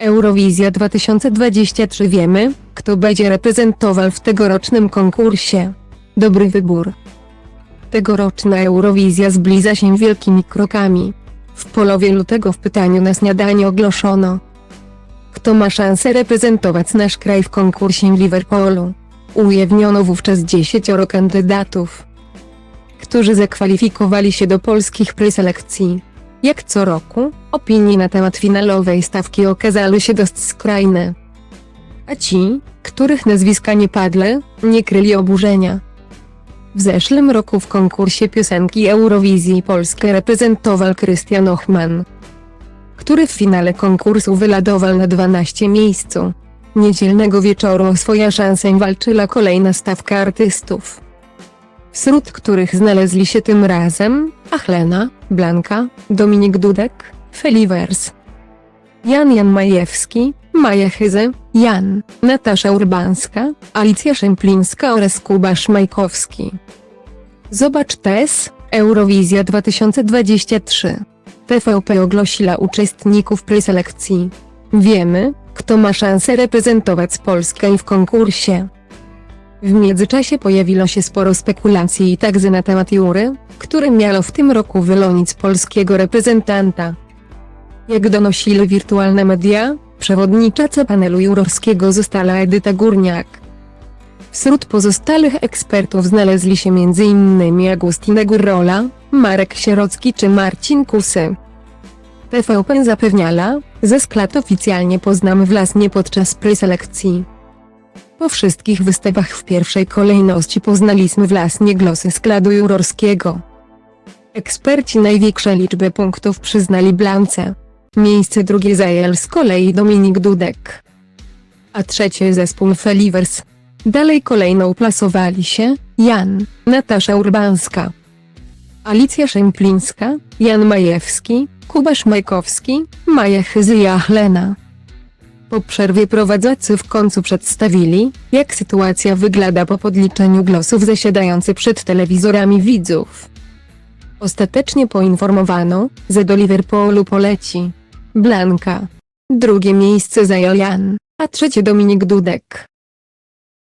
Eurowizja 2023 wiemy, kto będzie reprezentował w tegorocznym konkursie. Dobry wybór. Tegoroczna Eurowizja zbliża się wielkimi krokami. W połowie lutego w pytaniu na śniadanie ogłoszono, kto ma szansę reprezentować nasz kraj w konkursie w Liverpoolu. Ujawniono wówczas 10 kandydatów, którzy zakwalifikowali się do polskich preselekcji. Jak co roku, opinie na temat finalowej stawki okazały się dość skrajne. A ci, których nazwiska nie padły, nie kryli oburzenia. W zeszłym roku w konkursie piosenki Eurowizji Polskę reprezentował Krystian Ochman, który w finale konkursu wyladował na 12 miejscu. Niedzielnego wieczoru o swoje szanse walczyła kolejna stawka artystów wśród których znaleźli się tym razem Achlena, Blanka, Dominik Dudek, Felivers, Jan Jan Majewski, Maja Chyze, Jan, Natasza Urbańska, Alicja Szemplińska oraz Kuba Szmajkowski. Zobacz też, Eurowizja 2023. TVP ogłosiła uczestników preselekcji. Wiemy, kto ma szansę reprezentować Polskę w konkursie. W międzyczasie pojawiło się sporo spekulacji i także na temat Jury, który miał w tym roku wylonić polskiego reprezentanta. Jak donosili wirtualne media, przewodnicząca panelu jurorskiego została Edyta Górniak. Wśród pozostałych ekspertów znaleźli się m.in. Agustina Gurrola, Marek Sierocki czy Marcin Kusy. TVP zapewniała, że skład oficjalnie poznamy własnie podczas preselekcji. Po wszystkich wystawach w pierwszej kolejności poznaliśmy własnie głosy składu jurorskiego. Eksperci największe liczby punktów przyznali Blance. Miejsce drugie zajął z kolei Dominik Dudek. A trzecie zespół Felivers. Dalej kolejno uplasowali się Jan, Natasza Urbańska, Alicja Szemplińska, Jan Majewski, Kuba Szmajkowski, Maja Chyzy i Achlena. Po przerwie prowadzący w końcu przedstawili, jak sytuacja wygląda po podliczeniu głosów zasiadający przed telewizorami widzów. Ostatecznie poinformowano, że do Liverpoolu poleci Blanka. Drugie miejsce zajął Jan, a trzecie Dominik Dudek.